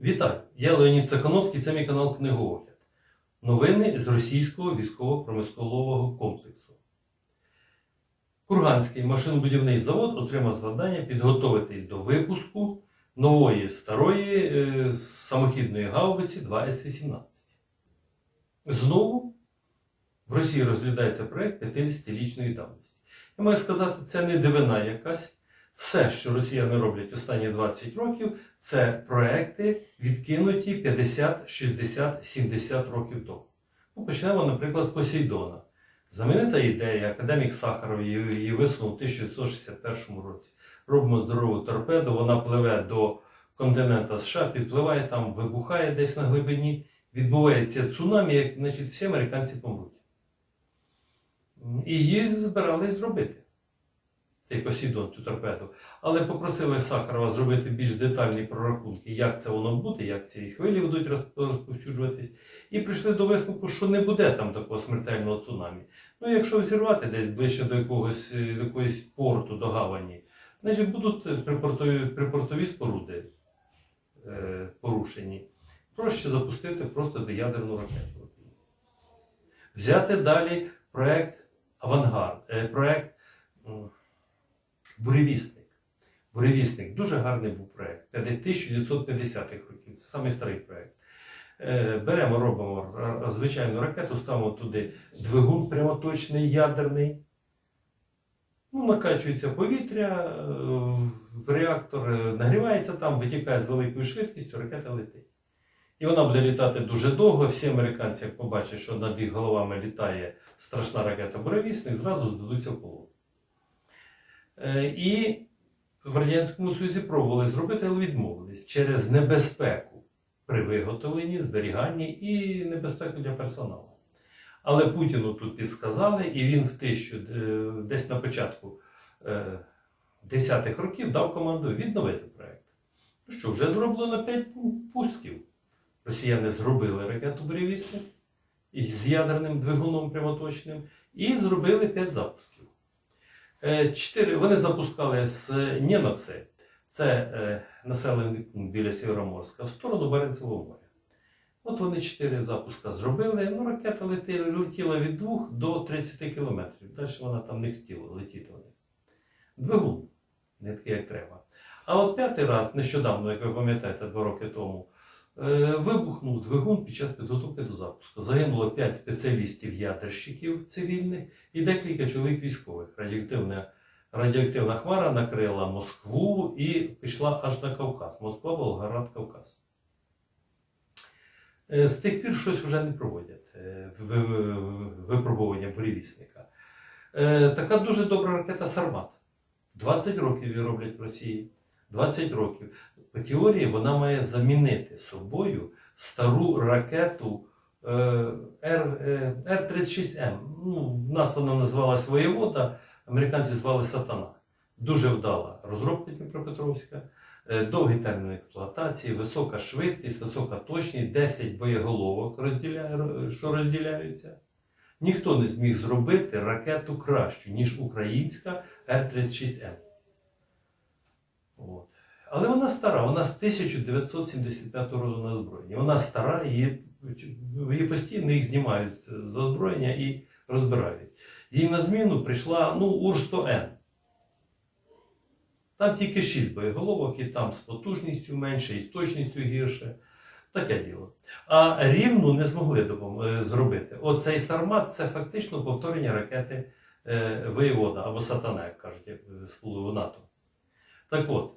Вітаю! Я Леонід Цехановський, це мій канал Книгоогляд. Новини з російського військово-промислового комплексу. Курганський машинобудівний завод отримав завдання підготовити до випуску нової старої е, самохідної гаубиці 2С-18. Знову в Росії розглядається проект 50-річної давності. Я маю сказати, це не дивина якась. Все, що росіяни роблять останні 20 років, це проекти, відкинуті 50, 60, 70 років тому. Ну, почнемо, наприклад, з Посейдона. Знаменита ідея, академік Сахаров її, висунув у 1961 році. Робимо здорову торпеду, вона пливе до континента США, підпливає там, вибухає десь на глибині, відбувається цунамі, як значить, всі американці помруть. І її збирались зробити цей Посейдон, цю торпеду. Але попросили Сахарова зробити більш детальні прорахунки, як це воно буде, як ці хвилі будуть розповсюджуватись. І прийшли до висновку, що не буде там такого смертельного цунамі. Ну, якщо взірвати десь ближче до якогось, е, до якогось порту, до гавані, значить будуть припортові, припортові споруди е, порушені. Проще запустити просто ядерну ракету. Взяти далі проект Авангард, е, проект Буревісник. Буревісник дуже гарний був проект. 1950-х років. Це самий старий проект. Е, Беремо, робимо звичайну ракету, ставимо туди двигун прямоточний ядерний. Ну, накачується повітря, е, в реактор е, нагрівається там, витікає з великою швидкістю, ракета летить. І вона буде літати дуже довго. Всі американці, як побачать, що над їх головами літає страшна ракета Буревісник, зразу здадуться в полон. Е, І в Радянському Союзі пробували зробити, але відмовились через небезпеку при виготовленні, зберіганні і небезпеку для персоналу. Але Путіну тут підсказали, і він в тисячу, е, десь на початку е, десятих років дав команду відновити проект. Ну що, вже зроблено 5 пусків. Росіяни зробили ракету «Буревісник» із ядерним двигуном прямоточним і зробили 5 запусків. Е, Чотири вони запускали з Нєнокси, це е, населений пункт біля Сєвєроморська, в сторону Баренцевого моря. От вони чотири запуска зробили. Ну, ракета летіла, від 2 до 30 кілометрів. Далі вона там не хотіла летіти вони. Двигун, не такий, як треба. А от п'ятий раз, нещодавно, як ви пам'ятаєте, два роки тому, е, вибухнув двигун під час підготовки до запуску. Загинуло 5 спеціалістів-ядерщиків цивільних і декілька чоловік військових. Радіоактивна, радіоактивна хмара накрила Москву і пішла аж на Кавказ. Москва, Волгоград, Кавказ. Е, З тих пір щось вже не проводять е, випробування буревісника. Е, Така дуже добра ракета Сармат. 20 років її роблять в Росії. 20 років. По теорії вона має замінити собою стару ракету е, Р, е, Р-36М. Ну, в нас вона називалась Воєвода, американці звали Сатана. Дуже вдала розробка Дніпропетровська, е, довгий термін експлуатації, висока швидкість, висока точність, 10 боєголовок, що розділяються. Ніхто не зміг зробити ракету кращу, ніж українська Р-36М. От. Але вона стара, вона з 1975 року на озброєнні. Вона стара, її, її постійно їх знімають з озброєння і розбирають. Їй на зміну прийшла ну, Ур-100Н. Там тільки 6 боєголовок, і там з потужністю менше, і з точністю гірше. Таке діло. А рівну не змогли е, зробити. Оцей Сармат це фактично повторення ракети е, Воєвода або Сатана, як кажуть, як е, НАТО. Так от,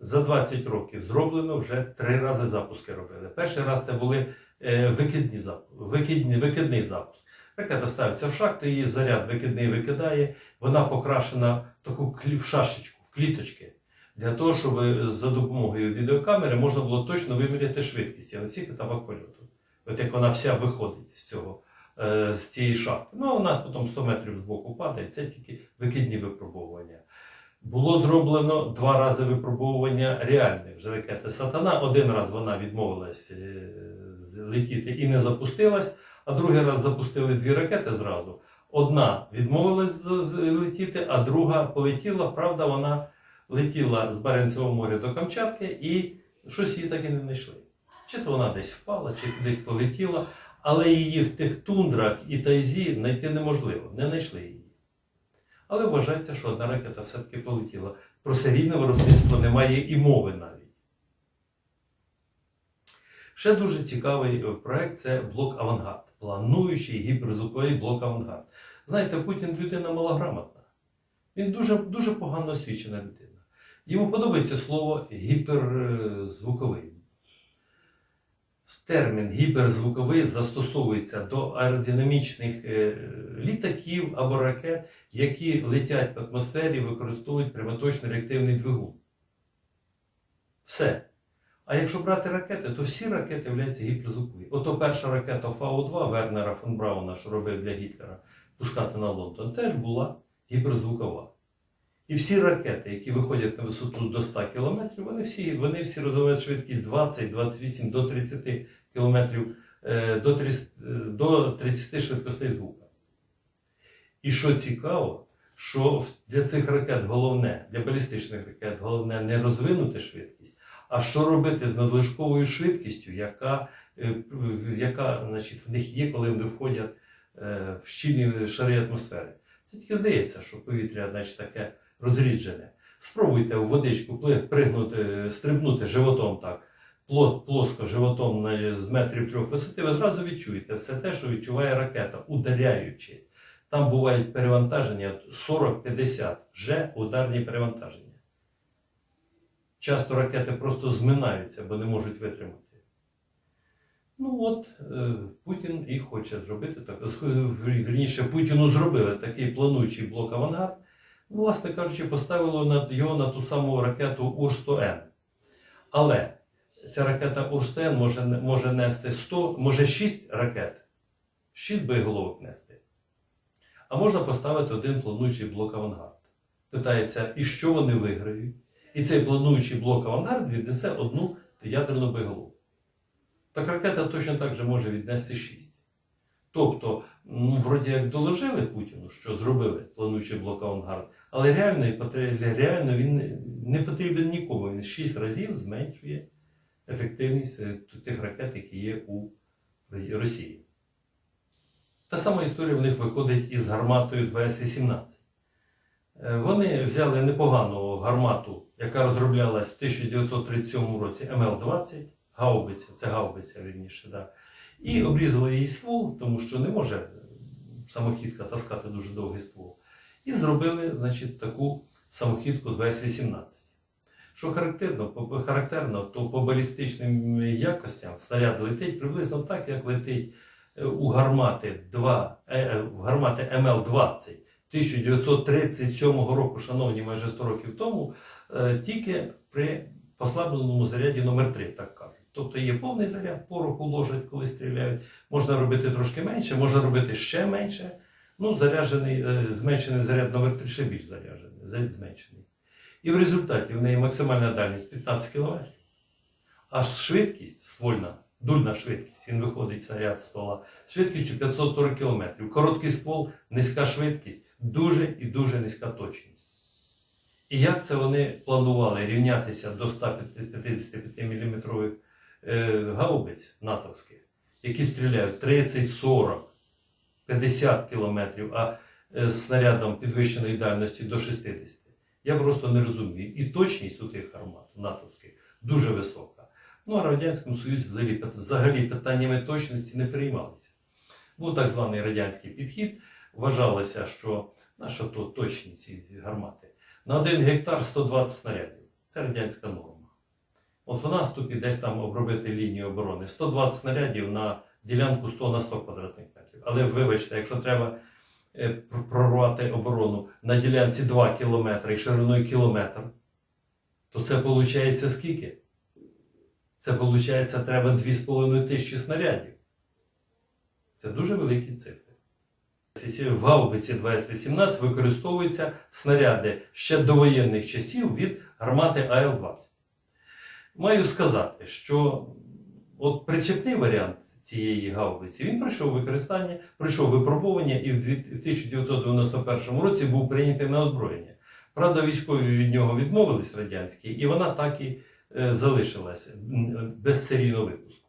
за 20 років зроблено вже три рази запуски робили. Перший раз це були е, викидні викидні, викидний запуск. Ракета ставиться в шахту, її заряд викидний викидає, вона покрашена в таку в шашечку, в кліточки. Для того, щоб за допомогою відеокамери можна було точно виміряти швидкість на всіх етапах польоту. От як вона вся виходить з цього, е, з цієї шахти. Ну, а вона потім 100 метрів з боку падає, це тільки викидні випробовування. Було зроблено два рази випробовування реальних ракети Сатана. Один раз вона відмовилась е, летіти і не запустилась, а другий раз запустили дві ракети зразу. Одна відмовилась летіти, а друга полетіла. Правда, вона летіла з Баренцевого моря до Камчатки і щось її так і не знайшли. Чи то вона десь впала, чи кудись полетіла, але її в тих тундрах і тайзі знайти неможливо, не знайшли її. Але вважається, що одна ракета все-таки полетіла. Про серійне виробництво немає і мови навіть. Ще дуже цікавий е, проект це блок Авангард, плануючий гіперзвуковий блок Авангард. Знаєте, Путін людина малограмотна. Він дуже, дуже погано освічена людина. Йому подобається слово гіперзвуковий. Термін гіперзвуковий застосовується до аеродинамічних е, літаків або ракет, які летять в атмосфері і використовують прямоточний реактивний двигун. Все. А якщо брати ракети, то всі ракети являються гіперзвукові. Ото перша ракета Фау-2 Вернера фон Брауна, що робив для Гітлера, пускати на Лондон, теж була гіперзвукова. І всі ракети, які виходять на висоту до 100 км, вони всі, вони всі розвивають швидкість 20, 28 до 30 км е, до 30, е, до 30 швидкостей звука. І що цікаво, що для цих ракет головне, для балістичних ракет, головне не розвинути швидкість, а що робити з надлишковою швидкістю, яка, е, яка значить, в них є, коли вони входять в щільні шари атмосфери. Це тільки здається, що повітря значить, таке розріджене. Спробуйте в водичку пригнути, стрибнути животом так, плоско животом з метрів трьох висоти, ви зразу відчуєте все те, що відчуває ракета, ударяючись. Там бувають перевантаження 40-50 вже ударні перевантаження. Часто ракети просто зминаються, бо не можуть витримати. Ну от е, Путін і хоче зробити так. е, Вірніше, Путіну зробили такий плануючий блок авангард. Власне кажучи, поставило його на ту саму ракету Ур-100Н. Але ця ракета Ур-100Н може, може нести 100, може 6 ракет, 6 боєголовок нести. А можна поставити один плануючий блок авангард. Питається, і що вони виграють? І цей плануючий блок авангард віднесе одну ядерну боєголовку. Так ракета точно так же може віднести 6. Тобто, ну, вроді як доложили Путіну, що зробили плануючий блок авангард, але реально, реально він не- потрібен нікому. Він 6 разів зменшує ефективність е, тих ракет, які є у Росії. Та сама історія в них виходить із гарматою 2С-18. Е, Вони взяли непогану гармату, яка розроблялась в 1937 році МЛ-20, гаубиця, це гаубиця вірніше, да, і обрізали її ствол, тому що не може самохідка таскати дуже довгий ствол. І зробили значить, таку самохідку з ВС-18. Що характерно, характерно, то по балістичним якостям снаряд летить приблизно так, як летить е, у гармати 2, е, е, в гармати МЛ-20 1937 року, шановні, майже 100 років тому, тільки при послабленому заряді номер 3 так кажуть. Тобто є повний заряд, пороху ложать, коли стріляють. Можна робити трошки менше, можна робити ще менше. Ну, заряджений, е, зменшений заряд 3 ще більш заряджений, за- зменшений. І в результаті в неї максимальна дальність 15 км. А швидкість ствольна, дульна швидкість, він виходить снаряд з ствола, швидкістю 540 км. Короткий ствол, низька швидкість, дуже і дуже низька точність. І як це вони планували рівнятися до 155 мм гаубиць натовських, які стріляють 30, 40, 50 км, а е, з снарядом підвищеної дальності до 60. Я просто не розумію. І точність у тих гармат натовських дуже висока. Ну а Радянському Союзі взагалі, питаннями точності не приймалися. Був так званий радянський підхід. Вважалося, що наша то точні ці гармати. На один гектар 120 снарядів. Це радянська норма. От в наступі десь там обробити лінію оборони. 120 снарядів на ділянку 100 на 100 квадратних метрів. Але вибачте, якщо треба е, прорвати оборону на ділянці 2 кілометри і шириною кілометр, то це виходить скільки? Це виходить, треба 2,5 тисячі снарядів. Це дуже великі цифри. В гаубиці 2018 використовуються снаряди ще довоєнних часів від гармати АЛ-20. Маю сказати, що от причепний варіант цієї гаубиці він пройшов використання, пройшов випробування і в 1991 році був прийнятий на озброєння. Правда, військові від нього відмовились радянські, і вона так і е, залишилася без серійного випуску.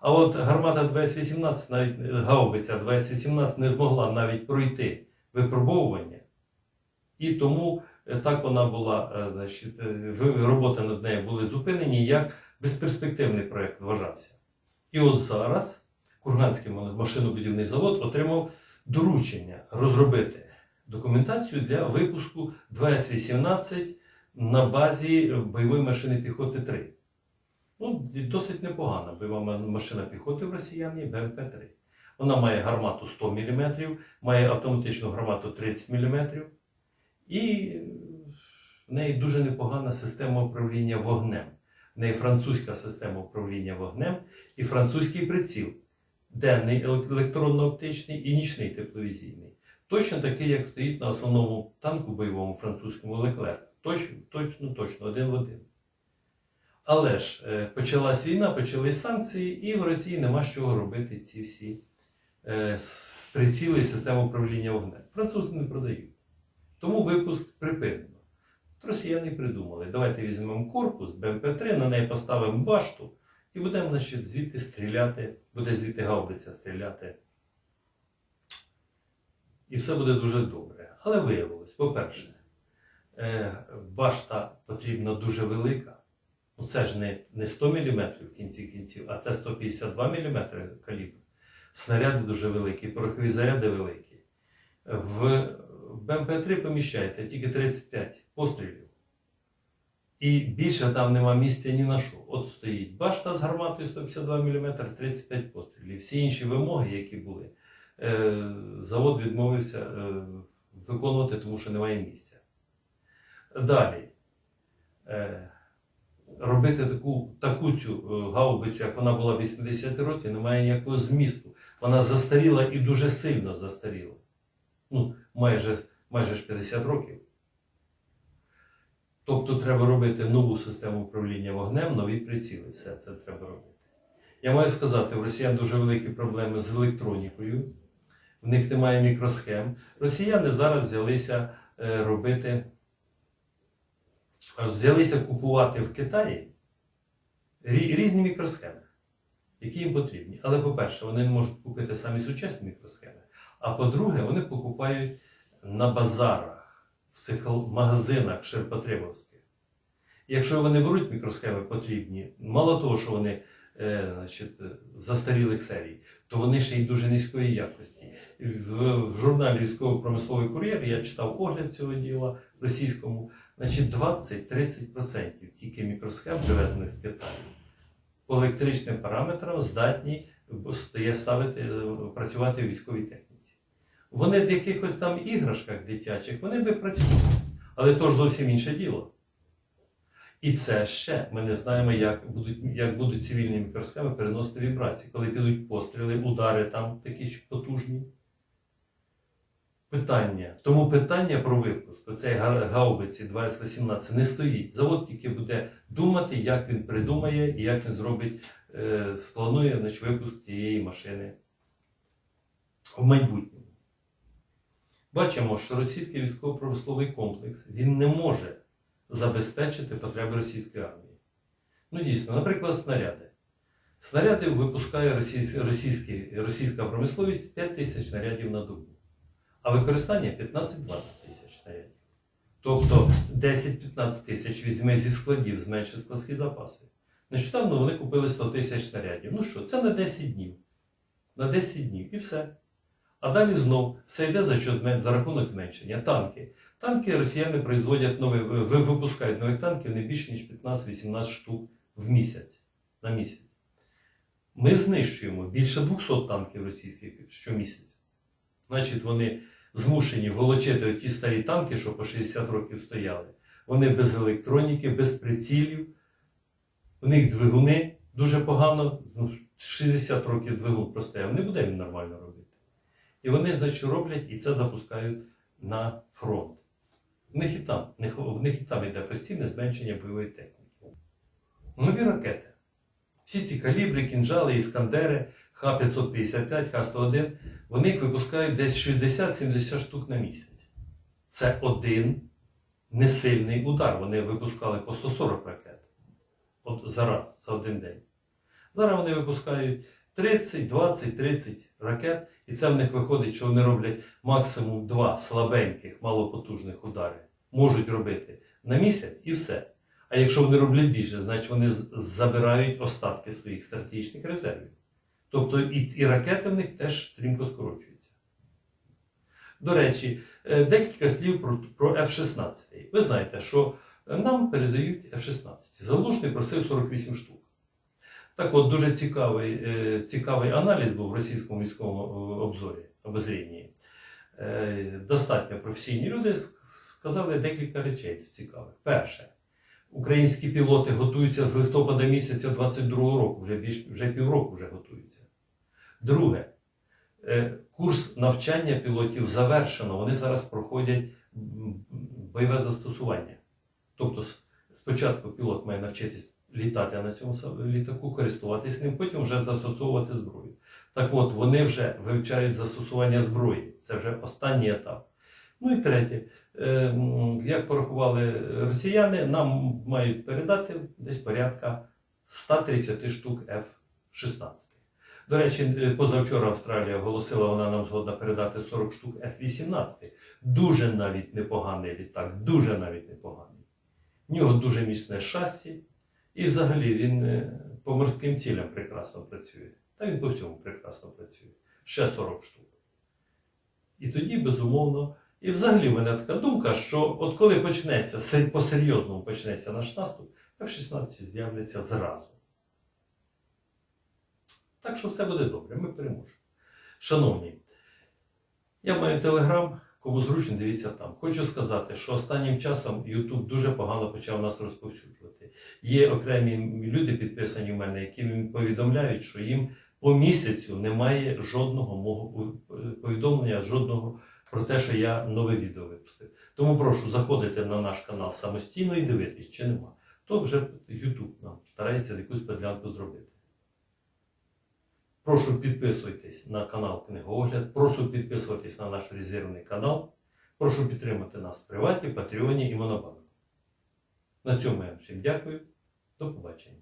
А от гармата 2018, навіть е, гаубиця 2018 не змогла навіть пройти випробовування. І тому е, так вона була, значить, роботи над нею були зупинені, як безперспективний проєкт вважався. І от зараз Курганський машинобудівний завод отримав доручення розробити документацію для випуску 2С-18 на базі бойової машини піхоти 3. Ну, досить непогана бойова машина піхоти в росіян є БМП-3. Вона має гармату 100 мм, має автоматичну гармату 30 мм, і в неї дуже непогана система управління вогнем. В неї французька система управління вогнем і французький приціл, денний електронно-оптичний і нічний тепловізійний. Точно такий, як стоїть на основному танку бойовому французькому Леклер. Точно, точно, точно, один в один. Але ж е, почалась війна, почались санкції, і в Росії нема з чого робити ці всі е, приціли і системи управління вогнем. Французи не продають. Тому випуск припинено. Росіяни придумали, давайте візьмемо корпус БМП-3, на неї поставимо башту і будемо значить, звідти стріляти, буде звідти гаубиця стріляти. І все буде дуже добре. Але виявилось, по-перше, е, башта потрібна дуже велика. Ну це ж не, не 100 мм в кінці кінців, а це 152 мм калібр. Снаряди дуже великі, порохові заряди великі. В БМП-3 поміщається тільки 35 пострілів. І більше там нема місця ні на що. От стоїть башта з гарматою 152 мм, 35 пострілів. Всі інші вимоги, які були, е, завод відмовився е, виконувати, тому що немає місця. Далі. Е, робити таку, таку цю гаубицю, як вона була в 80-ті років, немає ніякого змісту. Вона застаріла і дуже сильно застаріла. Ну, майже, майже ж 50 років. Тобто треба робити нову систему управління вогнем, нові приціли. Все це треба робити. Я маю сказати, в росіян дуже великі проблеми з електронікою, в них немає мікросхем. Росіяни зараз взялися е, робити взялися купувати в Китаї різні мікросхеми, які їм потрібні. Але, по-перше, вони не можуть купити самі сучасні мікросхеми. А по-друге, вони покупають на базарах, в цих магазинах ширпотребовських. Якщо вони беруть мікросхеми потрібні, мало того, що вони е, значить, застарілих серій, то вони ще й дуже низької якості. В, в журналі військово-промисловий кур'єр я читав огляд цього діла російському. Значить, 20-30% тільки мікросхем, привезених з Китаю, по електричним параметрам здатні ставити, е, працювати в військовій техніці. Вони в якихось там іграшках дитячих, вони би працювали. Але то ж зовсім інше діло. І це ще ми не знаємо, як будуть, як будуть цивільні мікросхеми переносити вібрації, коли підуть постріли, удари там такі потужні. Питання. Тому питання про випуск оцеї га- гаубиці 2018 не стоїть. Завод тільки буде думати, як він придумає і як він зробить, е, спланує значить, випуск цієї машини в майбутньому. Бачимо, що російський військово-промисловий комплекс він не може забезпечити потреби російської армії. Ну, дійсно, наприклад, снаряди. Снаряди випускає російсь- російський, російська промисловість 5 тисяч снарядів на добу а використання 15-20 тисяч снарядів. Тобто 10-15 тисяч візьме зі складів, зменшить складські запаси. Нещодавно вони купили 100 тисяч снарядів. Ну що, це на 10 днів. На 10 днів і все. А далі знов все йде за, що, за рахунок зменшення. Танки. Танки росіяни производять нові, випускають нових танків не більше, ніж 15-18 штук в місяць. На місяць. Ми знищуємо більше 200 танків російських щомісяця. Значить, вони змушені волочити ті старі танки, що по 60 років стояли. Вони без електроніки, без прицілів. У них двигуни дуже погано. Ну, 60 років двигун простояв, не буде він нормально робити. І вони, значить, роблять і це запускають на фронт. В них і там, в них, і там йде постійне зменшення бойової техніки. Нові ракети. Всі ці калібри, кінжали, іскандери, Х-555, Х-101, вони їх випускають десь 60-70 штук на місяць. Це один несильний удар. Вони випускали по 140 ракет. от зараз, за один день. Зараз вони випускають 30, 20, 30 ракет, і це в них виходить, що вони роблять максимум два слабеньких, малопотужних удари. Можуть робити на місяць і все. А якщо вони роблять більше, значить вони забирають остатки своїх стратегічних резервів. Тобто і, і ракети в них теж стрімко скорочуються. До речі, е, декілька слів про, про F-16. Ви знаєте, що нам передають F-16. Залужний просив 48 штук. Так от дуже цікавий, е, цікавий аналіз був в російському військовому е, обзорі, обозрінні. Е, Достатньо професійні люди сказали декілька речей цікавих. Перше, українські пілоти готуються з листопада місяця 22-го року, вже, більш, вже півроку вже готуються. Друге, курс навчання пілотів завершено. Вони зараз проходять бойове застосування. Тобто спочатку пілот має навчитись літати на цьому літаку, користуватись ним, потім вже застосовувати зброю. Так от, вони вже вивчають застосування зброї. Це вже останній етап. Ну і третє, е, як порахували росіяни, нам мають передати десь порядка 130 штук F-16. До речі, е, позавчора Австралія оголосила, вона нам згодна передати 40 штук F-18. Дуже навіть непоганий літак, дуже навіть непоганий. В нього дуже міцне шасі, і взагалі він е, по морським цілям прекрасно працює. Та він по всьому прекрасно працює. Ще 40 штук. І тоді, безумовно, і взагалі в мене така думка, що от коли почнеться, по-серйозному почнеться наш наступ, F-16 з'являться зразу. Так що все буде добре, ми переможемо. Шановні, я маю телеграм, кому зручно, дивіться там. Хочу сказати, що останнім часом YouTube дуже погано почав нас розповсюджувати. Є окремі люди підписані в мене, які повідомляють, що їм по місяцю немає жодного мого повідомлення, жодного про те, що я нове відео випустив. Тому прошу заходити на наш канал самостійно і дивитись, чи нема. То вже YouTube нам старається якусь подлянку зробити. Прошу підписуйтесь на канал Книгоогляд, прошу підписуватись на наш резервний канал. Прошу підтримати нас в Приваті, Патреоні і Монобанку. На цьому я всім дякую. До побачення.